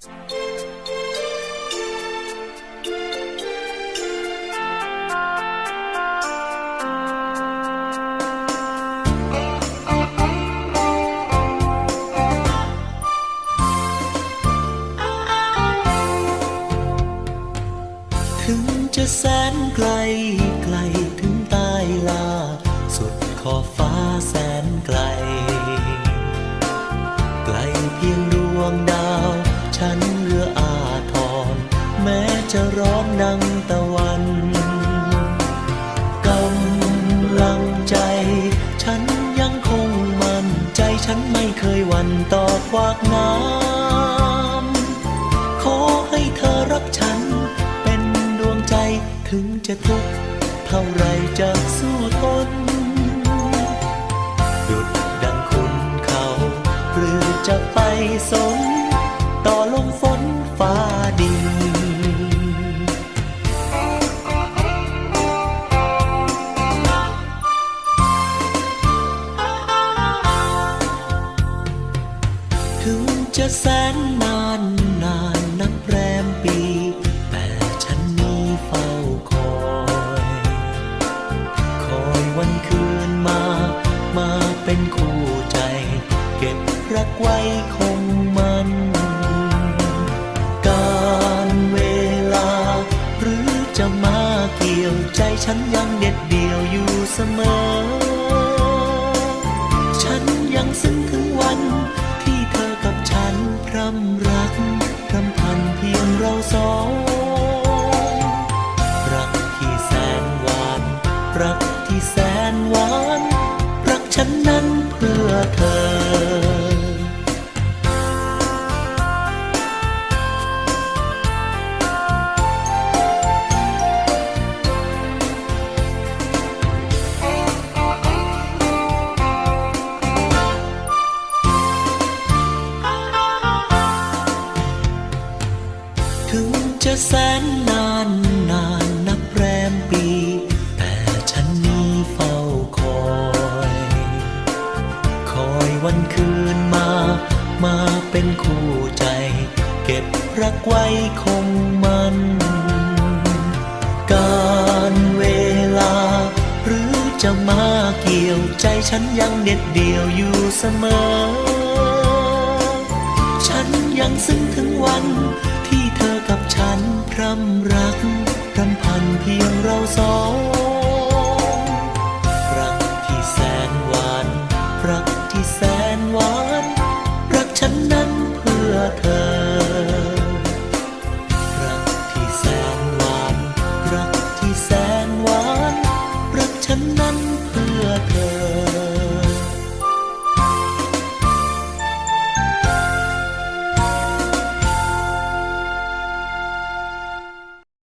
ถึงจะแสนไกลไกลถึงใต้ลา สุดขอบฟ้าแสนไกล ไกลเพียงดวงดาว จะร้อนดังตะวันกำลังใจ ฉันยังคงมั่นใจฉันไม่เคยหวั่นต่อควากน้ำขอให้เธอรักฉัน เป็นดวงใจถึงจะทุกข์เท่าไรจะสู้ทนหยุดดังคุณเขา หรือจะไปสน ต่อลมฝนฟ้าดิน จะแสนนานนานนับแรมปี แต่ฉันนี้เฝ้าคอย คอยวันคืนมา มาเป็นคู่ใจ เก็บรักไว้คงมัน การเวลา หรือจะมาเกี่ยวใจฉันยัง รำรักรำพันเพียงเราสองรักที่แสนหวาน รักที่แสนหวาน รักฉันนั้นเพื่อเธอ ถึงจะแสนนานนานนับแรมปี แต่ฉันนี้เฝ้าคอย คอยวันคืนมา มาเป็นคู่ใจ เก็บรักไว้คงมัน การเวลา หรือจะมาเกี่ยวใจฉันยังเด็ดเดี่ยวอยู่เสมอ ยังซึ้งถึงวัน ที่เธอกับฉันพร่ำรักรำพันเพียงเราสองรักที่แสนหวาน รักที่แสนหวาน รักฉันนั้นเพื่อเธอ รักที่แสนหวาน รักที่แสนหวาน รักฉันนั้น